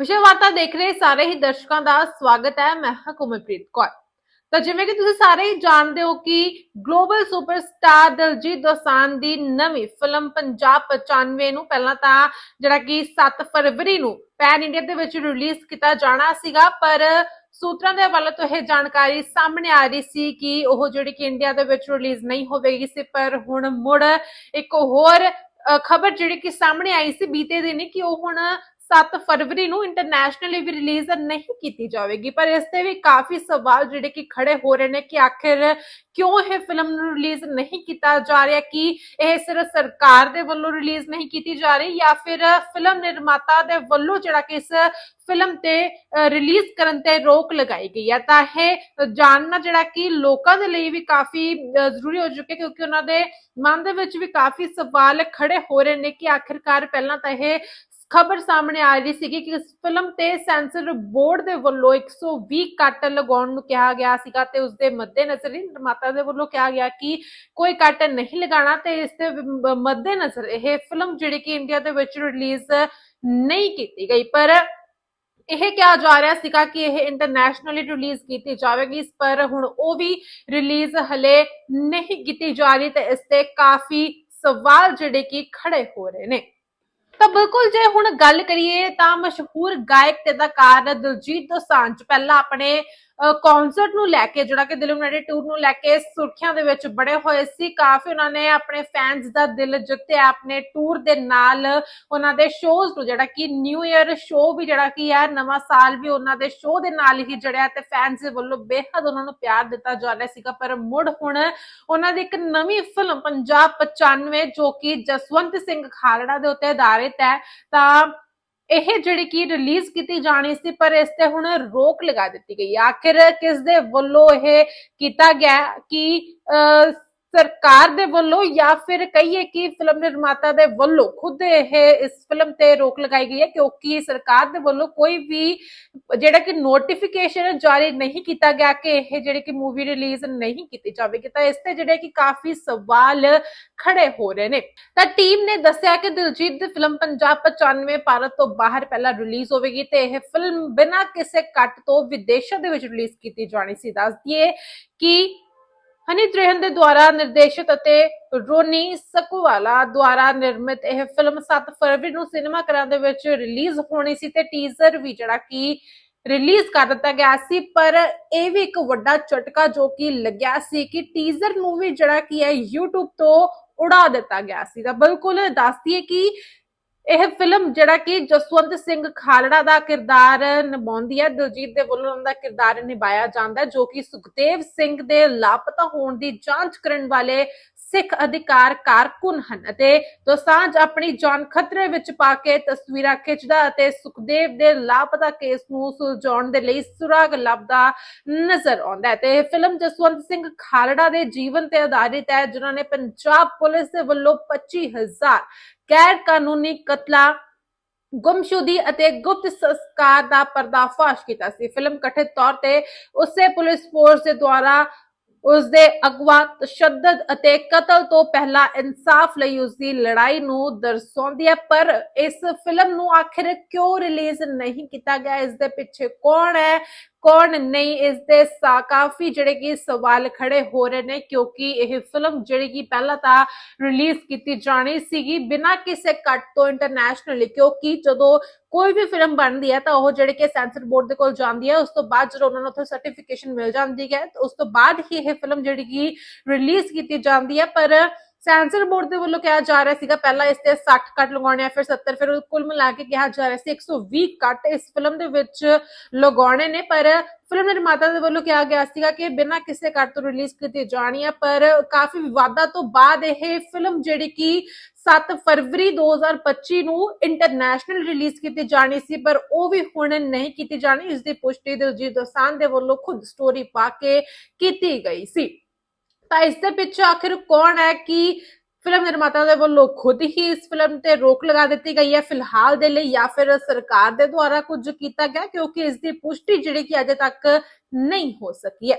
ਵਿਸ਼ੇ ਵਾਰਤਾ ਦੇਖ ਰਹੇ ਸਾਰੇ ਹੀ ਦਰਸ਼ਕਾਂ ਦਾ ਸਵਾਗਤ ਹੈ। ਮੈਂ ਹਾਂ ਕੁਮਲਪ੍ਰੀਤ ਕੌਰ। ਤਾਂ ਜਿਵੇਂ ਕਿ ਤੁਸੀਂ ਸਾਰੇ ਹੀ ਜਾਣਦੇ ਹੋ ਕਿ ਗਲੋਬਲ ਸੁਪਰਸਟਾਰ ਦਲਜੀਤ ਦੋਸਾਂਝ ਦੀ ਨਵੀਂ ਫਿਲਮ ਪੰਜਾਬ 95 ਨੂੰ ਪਹਿਲਾਂ ਤਾਂ ਜਿਹੜਾ ਕਿ 7 ਫਰਵਰੀ ਨੂੰ ਪੈਨ ਇੰਡੀਆ ਦੇ ਵਿੱਚ ਰਿਲੀਜ਼ ਕੀਤਾ ਜਾਣਾ ਸੀਗਾ, ਪਰ ਸੂਤਰਾਂ ਦੇ ਹਵਾਲੇ ਤੋਂ ਇਹ ਜਾਣਕਾਰੀ ਸਾਹਮਣੇ ਆ ਰਹੀ ਸੀ ਕਿ ਉਹ ਜਿਹੜੀ ਕਿ ਇੰਡੀਆ ਦੇ ਵਿੱਚ ਰਿਲੀਜ਼ ਨਹੀਂ ਹੋਵੇਗੀ ਸੀ, ਪਰ ਹੁਣ ਮੁੜ ਇੱਕ ਹੋਰ ਖਬਰ ਜਿਹੜੀ ਕਿ ਸਾਹਮਣੇ ਆਈ ਸੀ ਬੀਤੇ ਦਿਨ ਕਿ ਉਹ ਹੁਣ 7 ਫਰਵਰੀ ਨੂੰ ਇੰਟਰਨੈਸ਼ਨਲੀ ਵੀ ਰਿਲੀਜ਼ ਨਹੀਂ ਕੀਤੀ ਜਾਵੇਗੀ, ਪਰ ਇਸ ਤੇ ਵੀ ਕਾਫੀ ਸਵਾਲ ਜਿਹੜੇ ਕਿ ਖੜੇ ਹੋ ਰਹੇ ਨੇ ਕਿ ਆਖਿਰ ਕਿਉਂ ਇਹ ਫਿਲਮ ਨੂੰ ਰਿਲੀਜ਼ ਨਹੀਂ ਕੀਤਾ ਜਾ ਰਿਹਾ, ਕਿ ਇਹ ਸਿਰਫ ਸਰਕਾਰ ਦੇ ਵੱਲੋਂ ਰਿਲੀਜ਼ ਨਹੀਂ ਕੀਤੀ ਜਾ ਰਹੀ ਜਾਂ ਫਿਰ ਫਿਲਮ ਨਿਰਮਾਤਾ ਦੇ ਵੱਲੋਂ ਜਿਹੜਾ ਕਿ ਇਸ ਫਿਲਮ ਤੇ ਰਿਲੀਜ਼ ਕਰਨ ਤੇ ਰੋਕ ਲਗਾਈ ਗਈ ਹੈ? ਤਾਂ ਇਹ ਜਾਣਨਾ ਜਿਹੜਾ ਕਿ ਲੋਕਾਂ ਦੇ ਲਈ ਵੀ ਕਾਫੀ ਜ਼ਰੂਰੀ ਹੋ ਚੁੱਕਿਆ ਕਿਉਂਕਿ ਉਹਨਾਂ ਦੇ ਮਨ ਦੇ ਵਿੱਚ ਵੀ ਕਾਫੀ ਸਵਾਲ ਖੜੇ ਹੋ ਰਹੇ ਨੇ ਕਿ ਆਖਿਰਕਾਰ ਪਹਿਲਾਂ ਤਾਂ ਇਹ ਖਬਰ ਸਾਹਮਣੇ ਆ ਰਹੀ ਸੀਗੀ ਕਿ ਇਸ ਫਿਲਮ ਤੇ ਸੈਂਸਰ ਬੋਰਡ ਦੇ ਵੱਲੋਂ 120 ਕੱਟ ਲਗਾਉਣ ਨੂੰ ਕਿਹਾ ਗਿਆ ਸੀਗਾ ਤੇ ਉਸ ਦੇ ਮੱਦੇਨਜ਼ਰ ਹੀ ਨਿਰਮਾਤਾ ਦੇ ਵੱਲੋਂ ਕਿਹਾ ਗਿਆ ਕਿ ਕੋਈ ਕੱਟ ਨਹੀਂ ਲਗਾਉਣਾ ਤੇ ਇਸ ਦੇ ਮੱਦੇਨਜ਼ਰ ਇਹ ਫਿਲਮ ਜਿਹੜੀ ਕਿ ਇੰਡੀਆ ਦੇ ਵਿੱਚ ਰਿਲੀਜ਼ ਨਹੀਂ ਕੀਤੀ ਗਈ। ਪਰ ਇਹ ਕਿਹਾ ਜਾ ਰਿਹਾ ਸੀਗਾ ਕਿ ਇਹ ਇੰਟਰਨੈਸ਼ਨਲੀ ਰਿਲੀਜ਼ ਕੀਤੀ ਜਾਵੇਗੀ, ਇਸ ਪਰ ਹੁਣ ਉਹ ਵੀ ਰਿਲੀਜ਼ ਹਲੇ ਨਹੀਂ ਕੀਤੀ ਜਾ ਰਹੀ ਤੇ ਇਸ ਤੇ ਕਾਫੀ ਸਵਾਲ ਜਿਹੜੇ ਕਿ ਖੜੇ ਹੋ ਰਹੇ ਨੇ। ਤਾਂ ਬਿਲਕੁਲ ਜੇ ਹੁਣ ਗੱਲ ਕਰੀਏ ਤਾਂ ਮਸ਼ਹੂਰ ਗਾਇਕ ਤੇ ਅਦਾਕਾਰ ਦਿਲਜੀਤ ਦੋਸਾਂਝ, ਪਹਿਲਾਂ ਆਪਣੇ ਕਨਸਰਟ ਨੂੰ ਲੈ ਕੇ, ਜਿਹੜਾ ਕਿ ਦਿਲ ਯੂਨਾਈਟਿਡ ਟੂਰ ਨੂੰ ਲੈ ਕੇ ਸੁਰਖੀਆਂ ਦੇ ਵਿੱਚ ਬੜੇ ਹੋਏ ਸੀ, ਕਾਫੀ ਉਹਨਾਂ ਨੇ ਆਪਣੇ ਫੈਨਸ ਦਾ ਦਿਲ ਜਿੱਤਿਆ, ਆਪਣੇ ਟੂਰ ਦੇ ਨਾਲ ਉਹਨਾਂ ਦੇ ਸ਼ੋਜ਼ ਨੂੰ, ਜਿਹੜਾ ਕਿ ਨਿਊ ਇਅਰ ਸ਼ੋਅ ਵੀ ਜਿਹੜਾ ਕਿ ਹੈ ਨਵਾਂ ਸਾਲ ਵੀ ਉਹਨਾਂ ਦੇ ਸ਼ੋਅ ਦੇ ਨਾਲ ਹੀ ਜੜਿਆ ਤੇ ਫੈਨਸ ਦੇ ਵੱਲੋਂ ਬੇਹੱਦ ਉਹਨਾਂ ਨੂੰ ਪਿਆਰ ਦਿੱਤਾ ਜਾ ਰਿਹਾ ਸੀਗਾ। ਪਰ ਮੁੜ ਹੁਣ ਉਹਨਾਂ ਦੀ ਇੱਕ ਨਵੀਂ ਫਿਲਮ ਪੰਜਾਬ 95 ਜੋ ਕਿ ਜਸਵੰਤ ਸਿੰਘ ਖਾਲੜਾ ਦੇ ਉੱਤੇ ਆਧਾਰਿਤ ਹੈ, ਤਾਂ ਇਹ ਜਿਹੜੀ ਕਿ ਰਿਲੀਜ਼ ਕੀਤੀ ਜਾਣੀ ਸੀ ਪਰ ਇਸ ਤੇ ਹੁਣ ਰੋਕ ਲਗਾ ਦਿੱਤੀ ਗਈ ਹੈ। ਆਖਿਰ ਕਿਸ ਦੇ ਵੱਲੋਂ ਇਹ ਕੀਤਾ ਗਿਆ ਕਿ ਅਹ, ਸਰਕਾਰ ਦੇ ਵੱਲੋਂ ਜਾਂ ਫਿਰ ਕਹੀਏ ਕਿ ਫਿਲਮ ਨਿਰਮਾਤਾ ਦੇ ਵੱਲੋਂ ਖੁਦ ਇਹ ਇਸ ਫਿਲਮ ਤੇ ਰੋਕ ਲਗਾਈ ਗਈ ਹੈ ਕਿਉਂਕਿ ਸਰਕਾਰ ਦੇ ਵੱਲੋਂ ਕੋਈ ਵੀ ਜਿਹੜਾ ਕਿ ਨੋਟੀਫਿਕੇਸ਼ਨ ਜਾਰੀ ਨਹੀਂ ਕੀਤਾ ਗਿਆ ਕਿ ਇਹ ਜਿਹੜੀ ਕਿ ਮੂਵੀ ਰਿਲੀਜ਼ ਨਹੀਂ ਕੀਤੀ ਜਾਵੇਗੀ, ਤਾਂ ਇਸ ਤੇ ਜਿਹੜੇ ਕਿ ਕਾਫੀ ਸਵਾਲ ਖੜੇ ਹੋ ਰਹੇ ਨੇ। ਤਾਂ ਟੀਮ ਨੇ ਦੱਸਿਆ ਕਿ ਦਿਲਜੀਤ ਦੀ ਫਿਲਮ ਪੰਜਾਬ 95 ਭਾਰਤ ਤੋਂ ਬਾਹਰ ਪਹਿਲਾਂ ਰਿਲੀਜ਼ ਹੋਵੇਗੀ ਤੇ ਇਹ ਫਿਲਮ ਬਿਨਾਂ ਕਿਸੇ ਕੱਟ ਤੋਂ ਵਿਦੇਸ਼ਾਂ ਦੇ ਵਿੱਚ ਰਿਲੀਜ਼ ਕੀਤੀ ਜਾਣੀ ਸੀ। ਦੱਸ ਦਈਏ ਕਿ ਹਨੀ ਤ੍ਰਿਹਨ ਦੇ ਦੁਆਰਾ ਨਿਰਦੇਸ਼ਿਤ ਅਤੇ ਰੋਨੀ ਸਕੂਵਾਲਾ ਦੁਆਰਾ ਨਿਰਮਿਤ ਇਹ ਫਿਲਮ 7 ਫਰਵਰੀ ਨੂੰ ਸਿਨੇਮਾ ਘਰਾਂ ਦੇ ਵਿੱਚ ਰਿਲੀਜ਼ ਹੋਣੀ ਸੀ ਤੇ ਟੀਜ਼ਰ ਵੀ ਜਿਹੜਾ ਕਿ ਰਿਲੀਜ਼ ਕਰ ਦਿੱਤਾ ਗਿਆ ਸੀ। ਪਰ ਇਹ ਵੀ ਇੱਕ ਵੱਡਾ ਝਟਕਾ ਜੋ ਕਿ ਲੱਗਿਆ ਸੀ ਕਿ ਟੀਜ਼ਰ ਨੂੰ ਵੀ ਜਿਹੜਾ ਕੀ ਹੈ YouTube ਤੋਂ ਉਡਾ ਦਿੱਤਾ ਗਿਆ ਸੀ। ਤਾਂ ਬਿਲਕੁਲ ਦੱਸਦੀਏ ਕਿ ਇਹ ਫਿਲਮ ਜਿਹੜਾ ਕਿ ਜਸਵੰਤ ਸਿੰਘ ਖਾਲੜਾ ਦਾ ਕਿਰਦਾਰ ਨਿਭਾਉਂਦੀ ਹੈ, ਦਿਲਜੀਤ ਦੇ ਵੱਲੋਂ ਉਹਨਾਂ ਦਾ ਕਿਰਦਾਰ ਨਿਭਾਇਆ ਜਾਂਦਾ ਜੋ ਕਿ ਸੁਖਦੇਵ ਸਿੰਘ ਦੇ ਲਾਪਤਾ ਹੋਣ ਦੀ ਜਾਂਚ ਕਰਨ ਵਾਲੇ ਸਿੱਖ ਅਧਿਕਾਰ ਕਾਰਕੁਨ ਹਨ। ਅਤੇ ਦੋਸਾਂਝ ਆਪਣੀ ਜਾਨ ਖਤਰੇ ਵਿੱਚ ਪਾ ਕੇ ਤਸਵੀਰਾਂ ਖਿੱਚਦਾ ਅਤੇ ਸੁਖਦੇਵ ਦੇ ਲਾਪਤਾ ਕੇਸ ਨੂੰ ਸੁਲਝਾਉਣ ਦੇ ਲਈ ਸੁਰਾਗ ਲੱਭਦਾ ਨਜ਼ਰ ਆਉਂਦਾ ਹੈ। ਤੇ ਇਹ ਫਿਲਮ ਜਸਵੰਤ ਸਿੰਘ ਖਾਲੜਾ ਦੇ ਜੀਵਨ ਤੇ ਆਧਾਰਿਤ ਹੈ, ਜਿਨ੍ਹਾਂ ਨੇ ਪੰਜਾਬ ਪੁਲਿਸ ਦੇ ਵੱਲੋਂ 25000 ਗੈਰ ਕਾਨੂੰਨੀ ਕਤਲਾਂ, ਗੁੰਮਸ਼ੁਦੀ ਅਤੇ ਗੁਪਤ ਸੰਸਕਾਰ ਦਾ ਪਰਦਾਫਾਸ਼ ਕੀਤਾ ਸੀ। ਫਿਲਮ ਕਥਿਤ ਤੌਰ ਤੇ ਉਸੇ ਪੁਲਿਸ ਫੋਰਸ ਦੇ ਦੁਆਰਾ ਉਸ ਦੇ ਅਗਵਾ, ਤਸ਼ੱਦਦ ਅਤੇ ਕਤਲ ਤੋਂ ਪਹਿਲਾਂ ਇਨਸਾਫ ਲਈ ਉਸ ਦੀ ਲੜਾਈ ਨੂੰ ਦਰਸਾਉਂਦੀ ਹੈ, ਪਰ ਇਸ ਫਿਲਮ ਨੂੰ ਆਖਿਰ ਕਿਉਂ ਰਿਲੀਜ਼ ਨਹੀਂ ਕੀਤਾ ਗਿਆ? ਇਸ ਦੇ ਪਿੱਛੇ ਕੌਣ ਹੈ? ਕੌਣ ਨਹੀਂ ਇਸ ਦੇ ਕਾਫੀ ਜਿਹੜੇ ਕਿ ਸਵਾਲ ਖੜੇ ਹੋ ਰਹੇ ਨੇ, ਕਿਉਂਕਿ ਇਹ ਫਿਲਮ ਜਿਹੜੀ ਕਿ ਪਹਿਲਾਂ ਤਾਂ ਰਿਲੀਜ਼ ਕੀਤੀ ਜਾਣੀ ਸੀਗੀ, ਬਿਨਾਂ ਕਿਸੇ ਕੱਟ ਤੋਂ ਇੰਟਰਨੈਸ਼ਨਲੀ ਕਿਉਂਕਿ ਜਦੋਂ ਕੋਈ ਵੀ ਫਿਲਮ ਬਣਦੀ ਹੈ ਤਾਂ ਉਹ ਜਿਹੜੇ ਕਿ ਸੈਂਸਰ ਬੋਰਡ ਦੇ ਕੋਲ ਜਾਂਦੀ ਹੈ, ਉਸ ਤੋਂ ਬਾਅਦ ਜਦੋਂ ਉਹਨਾਂ ਨੂੰ ਉੱਥੇ ਸਰਟੀਫਿਕੇਸ਼ਨ ਮਿਲ ਜਾਂਦੀ ਹੈ, ਉਸ ਤੋਂ ਬਾਅਦ ਹੀ ਇਹ ਫਿਲਮ ਜਿਹੜੀ ਕਿ ਰਿਲੀਜ਼ ਕੀਤੀ ਜਾਂਦੀ ਹੈ, ਪਰ ਸੈਂਸਰ ਬੋਰਡ ਦੇ ਵੱਲੋਂ ਕਿਹਾ ਜਾ ਰਿਹਾ ਸੀਗਾ, ਪਹਿਲਾਂ ਇਸ ਤੇ 60 ਕੱਟ ਲਗਾਉਣੇ ਆ, ਫਿਰ 70 ਫਿਰ ਕੁੱਲ ਮਿਲਾ ਕੇ ਕਿਹਾ ਜਾ ਰਿਹਾ ਸੀ 120 ਕੱਟ ਇਸ ਫਿਲਮ ਦੇ ਵਿੱਚ ਲਗਾਉਣੇ ਨੇ, ਪਰ ਫਿਲਮ ਨਿਰਮਾਤਾ ਦੇ ਵੱਲੋਂ ਕਿਹਾ ਗਿਆ ਸੀਗਾ ਕਿ ਬਿਨਾਂ ਕਿਸੇ ਕੱਟ ਤੋਂ ਰਿਲੀਜ਼ ਕੀਤੀ ਜਾਣੀ ਹੈ ਪਰ ਕਾਫੀ ਵਿਵਾਦਾਂ ਤੋਂ ਬਾਅਦ ਇਹ ਫਿਲਮ ਜਿਹੜੀ ਕਿ 7 ਫਰਵਰੀ 2025 ਨੂੰ ਇੰਟਰਨੈਸ਼ਨਲ ਰਿਲੀਜ਼ ਕੀਤੀ ਜਾਣੀ ਸੀ, ਪਰ ਉਹ ਵੀ ਹੁਣ ਨਹੀਂ ਕੀਤੀ ਜਾਣੀ, ਇਸ ਦੀ ਪੁਸ਼ਟੀ ਦਿਲਜੀਤ ਦੋਸਾਂਝ ਦੇ ਵੱਲੋਂ ਖੁਦ ਸਟੋਰੀ ਪਾ ਕੇ ਕੀਤੀ ਗਈ ਸੀ। ਤਾਂ ਇਸ ਦੇ ਪਿੱਛੇ ਆਖਿਰ ਕੌਣ ਹੈ? ਕਿ ਫਿਲਮ ਨਿਰਮਾਤਾ ਦੇ ਵੱਲੋਂ ਖੁਦ ਹੀ ਇਸ ਫਿਲਮ ਤੇ ਰੋਕ ਲਗਾ ਦਿੱਤੀ ਗਈ ਹੈ ਫਿਲਹਾਲ ਦੇ ਲਈ ਜਾਂ ਫਿਰ ਸਰਕਾਰ ਦੇ ਦੁਆਰਾ ਕੁਝ ਕੀਤਾ ਗਿਆ ਕਿਉਂਕਿ ਇਸ ਦੀ ਪੁਸ਼ਟੀ ਜਿਹੜੀ ਕਿ ਅਜੇ ਤੱਕ ਨਹੀਂ ਹੋ ਸਕੀ ਹੈ।